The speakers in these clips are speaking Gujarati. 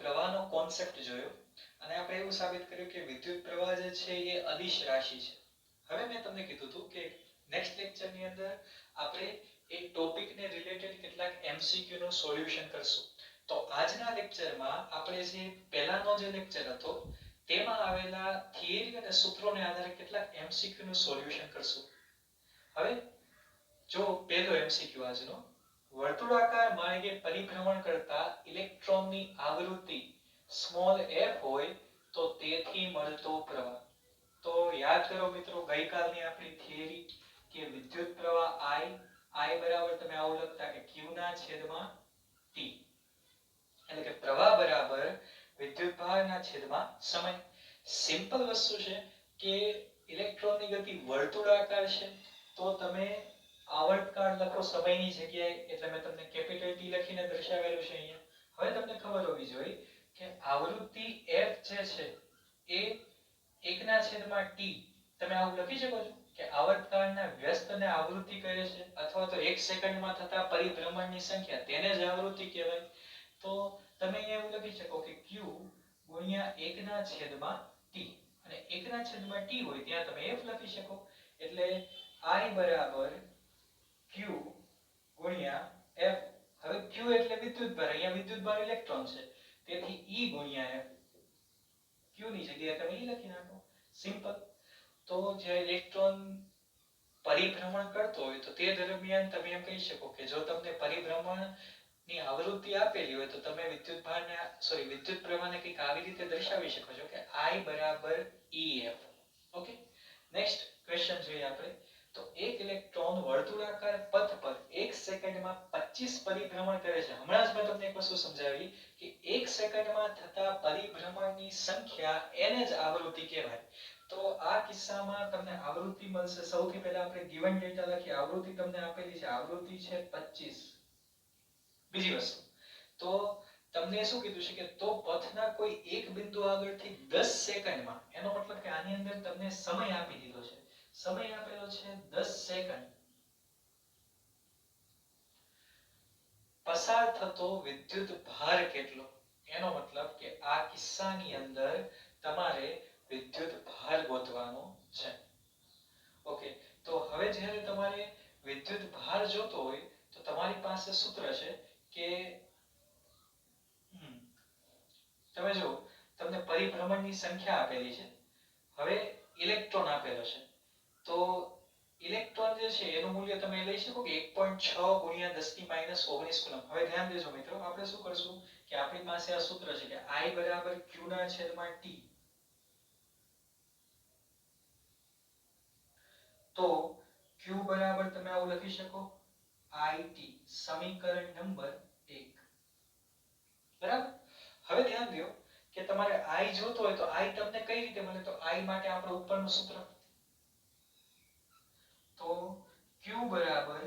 પ્રવાહનો કોન્સેપ્ટ જોયો અને આપણે એવું સાબિત કર્યું કે વિદ્યુત પ્રવાહ જે છે એ અદિશ રાશિ છે. હવે મેં તમને કીધું હતું કે નેક્સ્ટ લેક્ચરની અંદર આપણે એ ટોપિકને રિલેટેડ કેટલાક એમસીક્યુ નું સોલ્યુશન કરશું. તો આજના લેક્ચરમાં આપણે જે પહેલાનો જે લેક્ચર હતો, તેમાં આવેલા થિયરી અને સૂત્રોને આધારે કેટલાક એમસીક્યુ નું સોલ્યુશન કરશું. હવે, જો પહેલો એમસીક્યુ આજનો વર્તુળાકાર માર્ગે પરિભ્રમણ કરતા ઇલેક્ટ્રોનની આવૃત્તિ સ્મોલ f હોય તો તેથી મળતો પ્રવાહ. તો યાદ કરો મિત્રો, ગઈકાલની આપણી થિયરી કે વિદ્યુત પ્રવાહ I I બરાબર તમે આવું લખતા કે q ના છેદમાં t એટલે કે પ્રવાહ બરાબર વિદ્યુત છેદમાં સમય. સિમ્પલ વસ્તુ છે કે ઇલેક્ટ્રોનની ગતિ વર્તુળાકાર છે, તો તમે આવર્તકાળ લખો સમયની જગ્યાએ, એટલે મેં તમને કેપિટલ ટી લખીને દર્શાવેલું છે અહીંયા. હવે તમને ખબર હોવી જોઈએ કે આવૃત્તિ f જે છે એ એકના છેદમાં t. તમે આવું લખી શકો છો કે આવર્તકાળના વ્યસ્તને આવૃત્તિ કહે છે, અથવા તો એક સેકન્ડમાં થતા પરિભ્રમણની સંખ્યા, તેને જ આવૃત્તિ કહેવાય. તો તમે અહીંયા એવું લખી શકો કે q ગુણ્યા એકના છેદમાં t. અને એકના છેદમાં t હોય ત્યાં તમે f લખી શકો. એટલે i બરાબર q ગુણ્યા એફ હવે ક્યુ એટલે વિદ્યુતભાર અહીંયા વિદ્યુતભાર ઇલેક્ટ્રોન છે. તેથી ઈ ગુણ્યા એફ ક્યુ ની જગ્યાએ તમે ઈ લખી નાખો. સિમ્પલ તો જે ઇલેક્ટ્રોન પરિભ્રમણ કરતો હોય તો તે દરમિયાન તમે એમ કહી શકો કે જો તમને પરિભ્રમણની આવૃત્તિ આપેલી હોય તો તમે વિદ્યુત ભારને સોરી વિદ્યુત પ્રવાહને કંઈક આવી રીતે દર્શાવી શકો છો કે I બરાબર EF ઓકે નેક્સ્ટ ક્વેશ્ચન જોઈએ આપણે. તો એક ઇલેક્ટ્રોન વર્તુળાકાર પથ પર એક સેકન્ડમાં 25 પરિભ્રમણ કરે છે. હમણાં જ મેં તમને એક વસ્તુ સમજાવી કે એક સેકન્ડમાં થતા પરિભ્રમણની સંખ્યા એને જ આવૃત્તિ કહેવાય. તો આ કિસ્સામાં તમને આવૃત્તિ મળશે. સૌથી પહેલા આપણે ગિવન ડેટા લખીએ. આવૃત્તિ તમને આપેલી છે. આવૃત્તિ છે 25 બીજી વસ્તુ. તો તમને શું કીધું છે કે તો પથના કોઈ એક બિંદુ આગળથી 10 સેકન્ડમાં, એનો મતલબ કે આની અંદર તમને સમય આપી દીધો છે. સમય આપેલો છે 10 સેકન્ડ પસાર થતો વિદ્યુત ભાર કેટલો? એનો મતલબ કે આ કિસ્સાની અંદર તમારે વિદ્યુત ભાર ગોતવાનો છે. ઓકે, તો હવે જ્યારે તમારે વિદ્યુત ભાર જોતો હોય, તો તમારી પાસે સૂત્ર છે કે તમે જુઓ, તમને પરિભ્રમણની સંખ્યા આપેલી છે. હવે ઇલેક્ટ્રોન આપેલો છે. તો ઇલેક્ટ્રોન જે છે, એનું મૂલ્ય તમે લઈ શકો કે 1.6 ગુણ્યા 10 ની માઇનસ 19 કુલમ હવે ધ્યાન દેજો મિત્રો, આપણે શું કરશું કે આપણી પાસે આ સૂત્ર છે કે I બરાબર Q ના છેદમાં T. તો Q બરાબર તમે આવું લખી શકો? IT, સમીકરણ નંબર 1 બરાબર? હવે ધ્યાન દો કે તમારે I જોતો હોય તો I તમને કઈ રીતે મળે? તો I માટે આપણે ઉપરનું સૂત્ર. તો Q બરાબર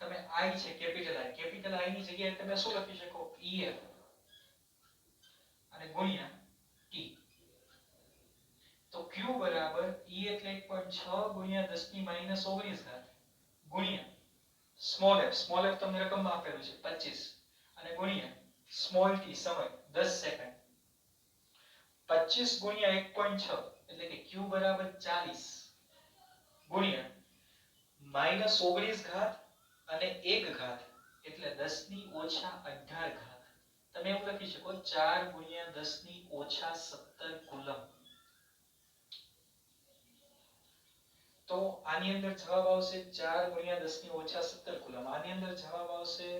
તમે I છે કેપિટલ I. કેપિટલ I ની જગ્યાએ તમે શું લખી શકો? EF અને ગુણ્યા T. તો Q બરાબર E એટલે 1.6 ગુણ્યા 10 ની માઇનસ 19 ઘાત ગુણ્યા સ્મોલ f. સ્મોલ f તમને રકમમાં આપેલું છે 25 અને ગુણ્યા સ્મોલ t, સમય 10 સેકન્ડ 25 ગુણ્યા 1.6 એટલે કે q બરાબર 40 ગુણ્યા માઇનસ 19 ઘાત અને એક ઘાત, એટલે દસની ઓછા 18 ઘાત. તમે એવું લખી શકો, ચાર ગુણ્યા દસની ઓછા 17 કુલમ. તો આની અંદર જવાબ આવશે ચાર ગુણ્યા દસની ઓછા 17 કુલમ. આની અંદર જવાબ આવશે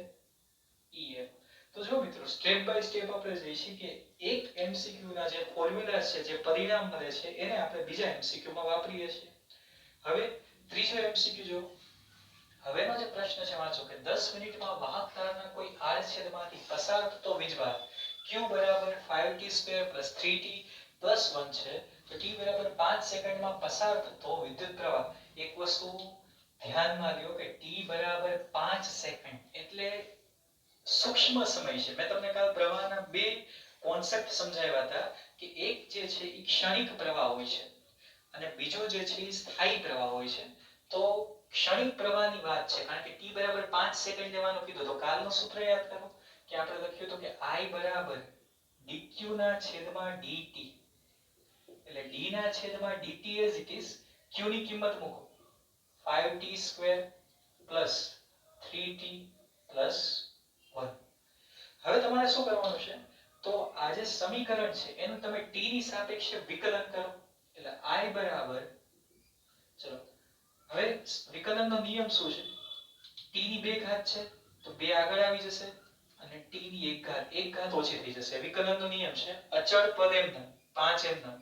ઈએફ તો જો મિત્રો સ્ટેપ બાય સ્ટેપ આપણે જઈશું કે એક એમસીક્યુ ના જે ફોર્મ્યુલા છે, જે પરિણામ મળે છે, એને આપણે બીજા એમસીક્યુ માં વાપરીએ છીએ. હવે ત્રીજો એમસીક્યુ જો. હવેનો જે પ્રશ્ન છે વાંચો કે 10 મિનિટમાં વાહક તારના કોઈ આડછેદમાંથી પસાર થતો વીજભાર Q 5t2 3t 1 છે, તો t 5 સેકન્ડમાં પસાર થતો વિદ્યુત પ્રવાહ. એક વસ્તુ ધ્યાનમાં લ્યો કે t બરાબર 5 સેકન્ડ એટલે સૂક્ષ્મ સમય છે. મેં તમને કાલ પ્રવાહના બે કોન્સેપ્ટ સમજાવ્યા હતા કે એક જે છે એ ક્ષણિક પ્રવાહ હોય છે. અને બીજો જે છે એ સ્થાયી પ્રવાહ હોય છે, તો ક્ષણિક પ્રવાહની વાત છે, કારણ કે t બરાબર 5 સેકન્ડ લેવાનું કીધું તો કાલનું સૂત્ર યાદ કરો કે આપણે લખ્યું હતું કે i બરાબર dq ના છેદમાં dt એટલે d ના છેદમાં dt as it is q ની કિંમત મૂકો. 5t square plus 3t plus 1 હવે તમારે શું કરવાનું છે? તો આ જે સમીકરણ છે, એનું તમે t ની સાપેક્ષે વિકલન કરો. એટલે i બરાબર, ચલો. હવે વિકલનનો નિયમ શું છે? T ની બે ઘાત છે, તો બે આગળ આવી જશે અને t ની એક ઘાત એક ઘાત ઓછી થઈ જશે. વિકલનનો નિયમ છે, અચળ પદ એમનો 5 એમનો.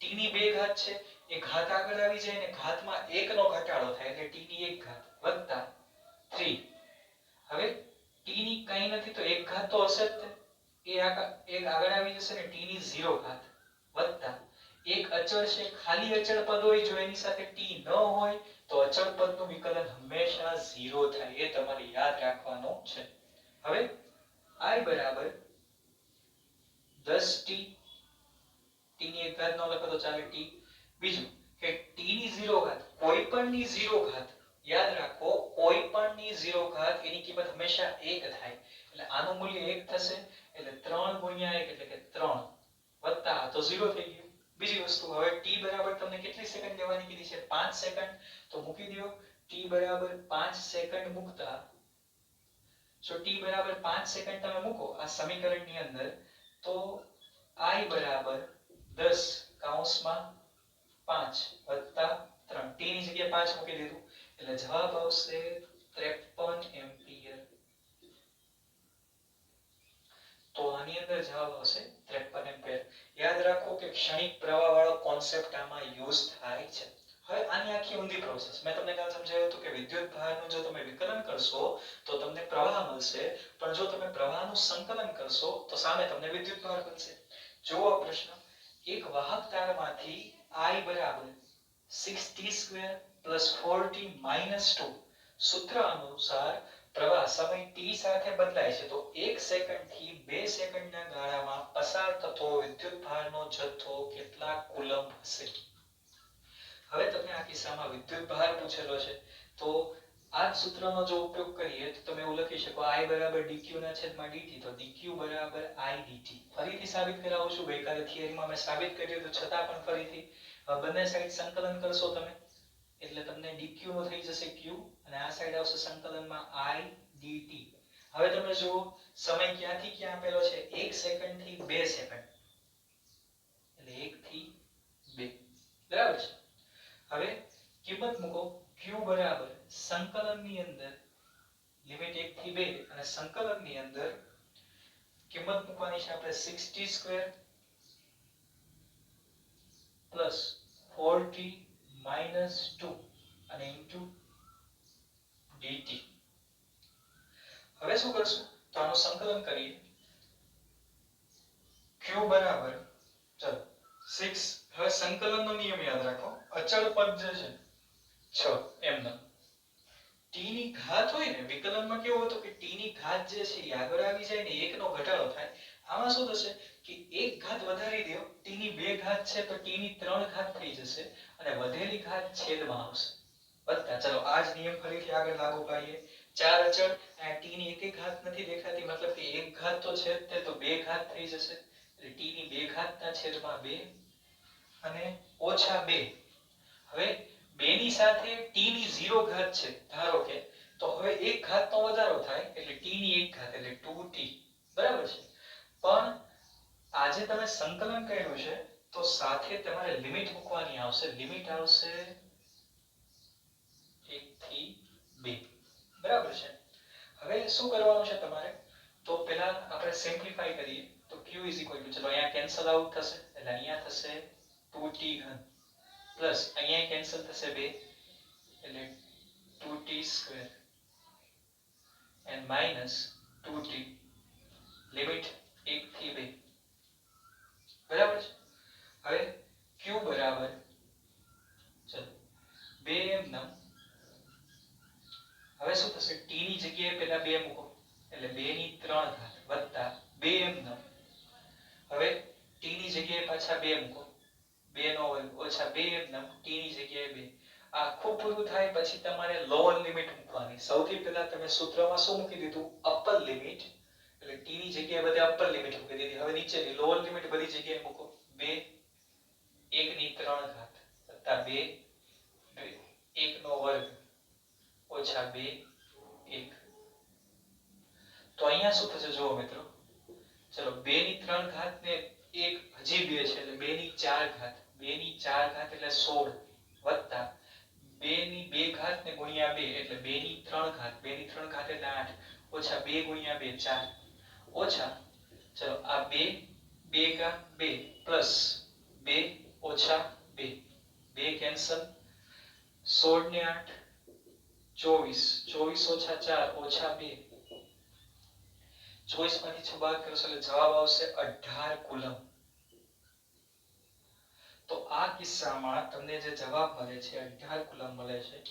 T ની બે ઘાત છે, એ ઘાત આગળ આવી જાય ને ઘાતમાં એક નો ઘટાડો થાય એટલે t ની એક ઘાત વત્તા 3 હવે t ની કંઈ નથી તો એક ઘાત તો હશે જ એ આગળ આવી જશે ને t ની 0 ઘાત વત્તા એક અચળ છે, ખાલી અચળ પદ હોય જો એની સાથે t ન હોય, તો અચળ પદનું વિકલન હંમેશા 0 થાય. એ તમારે યાદ રાખવાનું છે. હવે i બરાબર 10t t ની એક ઘાત ન લખો તો ચાલે t. બીજું કે t ની 0 ઘાત, કોઈ પણ ની 0 ઘાત, યાદ રાખો, કોઈ પણ ની 0 ઘાત એની કિંમત હંમેશા 1 થાય. એટલે આનું મૂલ્ય 1 થશે, એટલે 3 ગુણ્યા 1 એટલે કે 3 વત્તા તો 0 થઈ ગયું. બીજી વસ્તુ, હવે t બરાબર તમને કેટલી સેકન્ડ લેવાની કીધી છે? 5 સેકન્ડ તો મૂકી દો t બરાબર 5 સેકન્ડ મૂકતા. જો t બરાબર 5 સેકન્ડ તમે મૂકો આ સમીકરણની અંદર, તો i બરાબર 10 કૌંસમાં 5 વત્તા 3 t ની જગ્યાએ 5 મૂકી દીધું. એટલે જવાબ આવશે 53 એમ્પિયર તો આની અંદર જવાબ આવશે 53 એમ્પિયર. યાદ રાખો કે ક્ષણિક પ્રવાહ વાળો કોન્સેપ્ટ આમાં યુઝ થાય છે. હવે આની આખી ઊંધી પ્રોસેસ મેં તમને કાલ સમજાવ્યું હતું કે વિદ્યુત ભારનું જો તમે વિકલન કરશો, તો તમને પ્રવાહ મળશે. પણ જો તમે પ્રવાહનું સંકલન કરશો, તો સામે તમને વિદ્યુત ભાર મળશે. જુઓ આ પ્રશ્ન. એક વાહક તારમાંથી I બરાબર 6t2 4t 2 સૂત્ર અનુસાર પ્રવાહ સમય t સાથે બદલાય છે, તો 1 સેકન્ડથી 2 સેકન્ડના ગાળામાં પસાર થતો વિદ્યુતભારનો જથ્થો કેટલા કુલમ્બ હશે. હવે તમને આ કિસ્સામાં વિદ્યુતભાર પૂછેલો છે, તો આ સૂત્રનો જો ઉપયોગ કરીએ, તો તમે એવું લખી શકો, i બરાબર dq ના છેદમાં dt, તો dq બરાબર i dt. ફરીથી સાબિત કરાવું છું, ગઈકાલે થિયરીમાં મેં સાબિત કર્યું, તો છતાં પણ ફરીથી બંને સાઈડ સંકલન કરશો તમે, એટલે તમને dq નો થઈ જશે q અને આ સાઈડ આવશે સંકલનમાં i dt હવે તમે જુઓ, સમય ક્યાંથી ક્યાં આપેલો છે? 1 સેકન્ડથી 2 સેકન્ડ એટલે 1 થી 2 બરાબર છે? હવે કિંમત મૂકો. Q બરાબર સંકલનની અંદર લિમિટ 1 થી 2 અને સંકલનની અંદર કિંમત મૂકવાની છે આપણે 6t2 4t 2 અને ઇન્ટુ dt હવે શું કરશું? તો આનું સંકલન કરીએ. Q બરાબર, ચલો. 6 હવે સંકલનનો નિયમ યાદ રાખો. અચળ પદ જે છે 6 એમ ન t ની ઘાત હોય ને, વિકલનમાં કેવું હતું કે t ની ઘાત જે છે, એ આગળ આવી જાય ને 1 નો ઘટાડો થાય. આમાં શું થશે કે એક ઘાત વધારી દો, t ની બે ઘાત છે, તો t ની ત્રણ ઘાત થઈ જશે અને વધેલી ઘાત છેદમાં આવશે. વત્તા ચલો આ જ નિયમ ફરીથી આગળ લાગુ પાડીએ. ચાર અચળ t ની એક ઘાત નથી દેખાતી, મતલબ કે એક ઘાત તો છે તે, તો બે ઘાત થઈ જશે. એટલે t ની બે ઘાતના છેદમાં બે અને ઓછા બે. હવે બે ની સાથે t ની 0 ઘાત છે, ધારો કે, તો હવે એક ઘાતનો વધારો થાય, એટલે t ની એક ઘાત, એટલે 2t બરાબર છે? પણ આજે તમે સંકલન કર્યું છે, તો સાથે તમારે લિમિટ મૂકવાની આવશે, લિમિટ આવશે 1 થી 2 બરાબર છે. હવે શું કરવાનું છે તમારે? તો પહેલા આપણે સિમ્પ્લિફાઈ કરીએ. તો q ચલો અહીંયા કેન્સલ આઉટ થશે, એટલે અહીંયા થશે 2t ઘન. પ્લસ અહીંયા કેન્સલ થશે 2 એટલે 2t square and minus 2t limit 1 થી 2 બરાબર છે? હવે q બરાબર, ચલો 2 એમ નમ હવે શું થશે? T ની જગ્યાએ પેલા 2 મૂકો. એટલે 2 ની 3 ઘાત વત્તા 2 એમ હવે t ની જગ્યાએ પાછા 2 મૂકો. બે નો વર્ગ ઓછા બે એમનેમ t ની જગ્યાએ બે. આખું પૂરું થાય પછી તમારે લોઅર લિમિટ મૂકવાની. સૌથી પહેલા તમે સૂત્રમાં શું મૂકી દીધું? અપર લિમિટ એટલે t ની જગ્યાએ બધે અપર લિમિટ મૂકી દીધી. હવે નીચેની લોઅર લિમિટ બધી જગ્યાએ મૂકો. બે, એક ની ત્રણ ઘાત વત્તા બે, એક નો વર્ગ. ઓછા બે, એક. તો અહીંયા શું થશે જુઓ મિત્રો. ચલો બે ની ત્રણ ઘાત ને એક હજી બે છે, એટલે બે ની ચાર ઘાત. બે ની ચાર ઘાત એટલે સોળ વત્તા બે ની બે ઘાત ને ગુણ્યા બે, એટલે બે ની ત્રણ ઘાત. બે ની ત્રણ ઘાત એટલે આઠ. ઓછા બે ગુણ્યા બે, ચાર. ઓછા, ચલો, આ બે બે કા બે પ્લસ બે ઓછા બે. બે કેન્સલ. સોળ ને આઠ. ચોવીસ ચોવીસ ઓછા ચાર, ઓછા બે. ચોવીસમાંથી છ કરશો એટલે જવાબ આવશે અઢાર કુલમ. તો આ કિસ્સામાં તમને જે જવાબ મળે છે, અઢાર કુલમ મળે છે.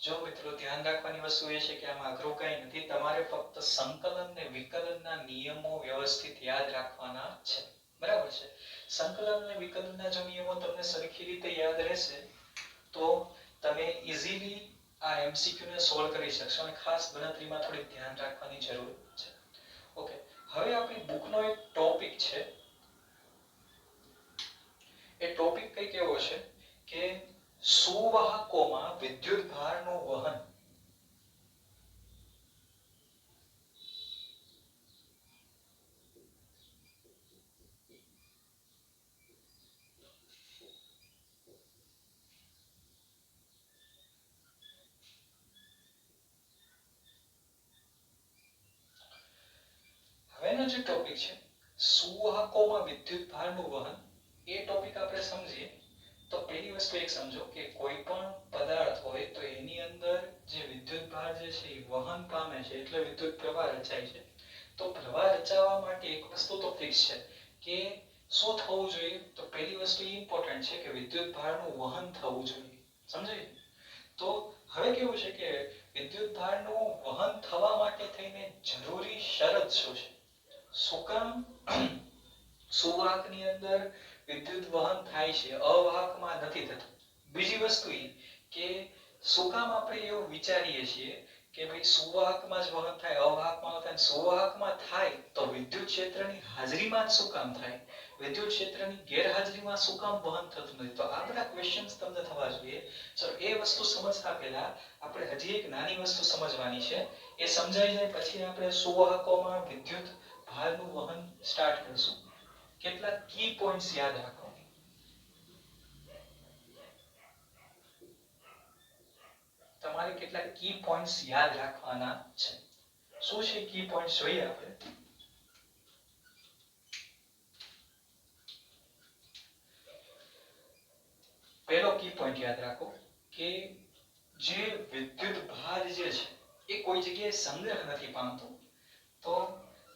જો મિત્રો ધ્યાન રાખવાની વસ્તુ એ છે કે આમાં અઘરું કંઈ નથી, તમારે ફક્ત સંકલન ને વિકલનના નિયમો વ્યવસ્થિત યાદ રાખવાના છે. બરાબર છે? સંકલન અને વિકલનના જો નિયમો તમને સરખી રીતે યાદ રહેશે, તો તમે ઇઝીલી આ એમસીક્યુ ને સોલ્વ કરી શકશો અને ખાસ ગણતરીમાં થોડી ધ્યાન રાખવાની જરૂર છે. ઓકે હવે આપણી બુકનો એક ટોપિક છે. એ ટોપિક કંઈક એવો છે કે સુવાહકોમાં વિદ્યુત ભારનું વહન હવેનો જે ટોપિક છે સુવાહકોમાં વિદ્યુત ભારનું વહન, એ ટોપિક આપણે સમજીએ. તો પહેલી વસ્તુ એક સમજો કે કોઈ પણ પદાર્થ હોય તો એની અંદર જે વિદ્યુત ભાર જે છે એ વહન પામે છે, એટલે વિદ્યુત પ્રવાહ રચાય છે. તો પ્રવાહ રચાવવા માટે એક વસ્તુ તો ફિક્સ છે કે શું થવું જોઈએ? તો પહેલી વસ્તુ ઇમ્પોર્ટન્ટ છે કે વિદ્યુત ભારનું વહન થવું જોઈએ. સમજાય? તો હવે કેવું છે કે વિદ્યુત ભારનું વહન થવા માટે થઈને જરૂરી શરત શું છે? શું સુવાહકની અંદર વિદ્યુત વહન થાય છે, અવાહકમાં નથી થતું. બીજી વસ્તુ એ કે શું આપણે એવું વિચારીએ છીએ કે ભાઈ સુવાહકમાં જ વહન થાય, અવાહકમાં ન થાય સુવાહકમાં થાય તો વિદ્યુત ક્ષેત્રની હાજરીમાં જ શું થાય. વિદ્યુત ક્ષેત્રની ગેરહાજરીમાં શું કામ વહન થતું નથી. તો આ બધા ક્વેશ્ચન્સ તમને થવા જોઈએ. ચલો, એ વસ્તુ સમજતા પહેલા આપણે હજી એક નાની વસ્તુ સમજવાની છે. એ સમજાઈ જાય પછી આપણે સુવાહકોમાં વિદ્યુત ભારનું વહન સ્ટાર્ટ કરશું. કેટલા કી પોઈન્ટ્સ યાદ રાખો. તમારે કેટલા કી પોઈન્ટ્સ યાદ રાખવાના છે. શું છે કી પોઈન્ટ્સ જોઈએ આપણે? પહેલો કી પોઈન્ટ યાદ રાખો કે જે વિદ્યુત ભાર જે છે, એ કોઈ જગ્યાએ સંગ્રહ નથી પામતો. તો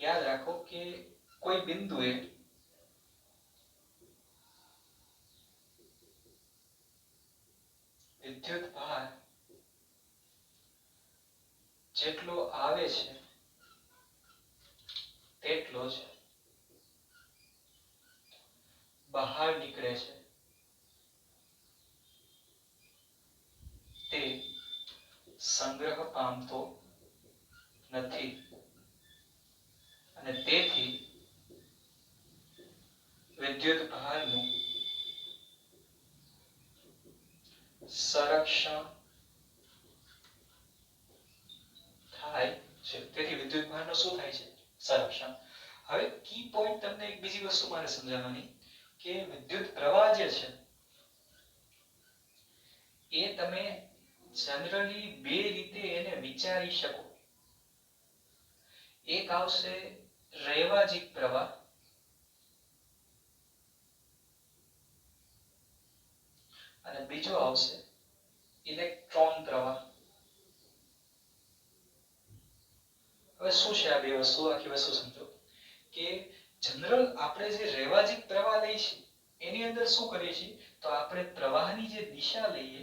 યાદ રાખો કે કોઈ બિંદુએ વિદ્યુત ભાર જેટલો આવે છે, તેટલો જ બહાર નીકળે છે. તે સંગ્રહ પામતો નથી. અને તેથી વિદ્યુત ભારનું સંરક્ષણ થાય છે. તેથી વિદ્યુત ભારનું શું થાય છે? સંરક્ષણ. હવે કી પોઈન્ટ તમને એક બીજી વસ્તુ મારે સમજાવવાની કે વિદ્યુત પ્રવાહ જે છે, એ તમે જનરલી બે રીતે એને વિચારી શકો. એક આવશે રૈવાજિક પ્રવાહ અને બીજો આવશે ઇલેક્ટ્રોન પ્રવાહ. હવે શું છે આ બે વસ્તુ? આખી વસ્તુ સમજો. કે જનરલ આપણે જે રૈવાજિક પ્રવાહ લઈએ છીએ, એની અંદર શું કરીએ છીએ? તો આપણે પ્રવાહની જે દિશા લઈએ,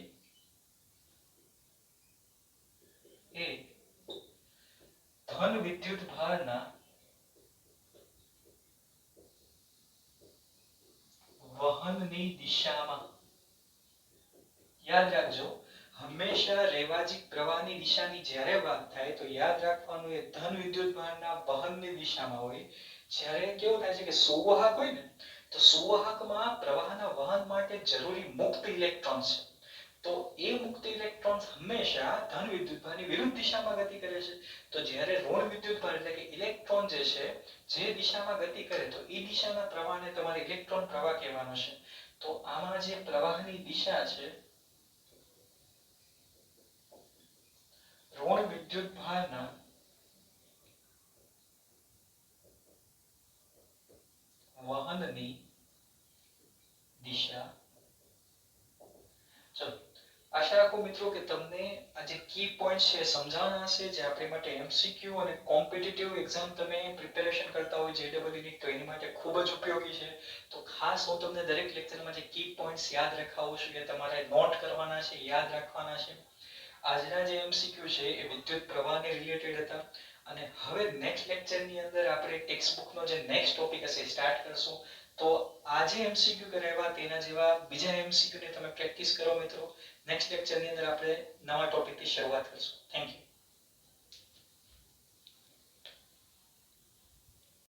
એ ધન વિદ્યુત ભારના વહનની દિશામાં. યાદ રાખજો, હંમેશા રેવાજી પ્રવાહની દિશાની જ્યારે વાત થાય તો યાદ રાખવાનું એ ધન વિદ્યુત ભારના વહનની દિશામાં હોય. જ્યારે કેવું થાય છે કે સુવાહક હોય ને, તો સુવાહકમાં પ્રવાહના વહન માટે જરૂરી મુક્ત ઇલેક્ટ્રોન છે. તો એ મુક્ત ઇલેક્ટ્રોન હંમેશા ધન વિદ્યુતભારની વિરુદ્ધ દિશામાં ગતિ કરે છે. તો જ્યારે ઋણ વિદ્યુતભાર એટલે કે ઇલેક્ટ્રોન જે છે, જે દિશામાં ગતિ કરે તો એ દિશાના પ્રવાહને તમારે ઇલેક્ટ્રોન પ્રવાહ કહેવાનો છે. તો આમાં જે પ્રવાહની દિશા છે ઋણ વિદ્યુતભારના વહનની દિશા આશા રાખું મિત્રો કે તમને આ જે કી પોઈન્ટ છે સમજાવવાના હશે, જે આપણી માટે એમસીક્યુ અને કોમ્પિટિટિવ એક્ઝામ તમે પ્રિપેરેશન કરતા હોય જેડબલઈ ની ટ્રેનિંગ માટે ખૂબ જ ઉપયોગી છે. તો ખાસ હું તમને દરેક લેક્ચરમાં જે કી પોઈન્ટ્સ યાદ રખાવું છું કે તમારે નોટ કરવાના છે, યાદ રાખવાના છે. આજના જે એમસીક્યુ છે એ વિદ્યુત પ્રવાહને રિલેટેડ હતા. અને હવે નેક્સ્ટ લેક્ચરની અંદર આપણે ટેક્સ્ટ બુકનો જે નેક્સ્ટ ટોપિક હશે સ્ટાર્ટ કરશું. તો આજે એમસીક્યુ કરાવ્યા તેના જેવા બીજા એમસીક્યુ ને તમે પ્રેક્ટિસ કરો મિત્રો. નેક્સ્ટ લેક્ચરની અંદર આપણે નવા ટોપિકથી શરૂઆત કરશું. Thank you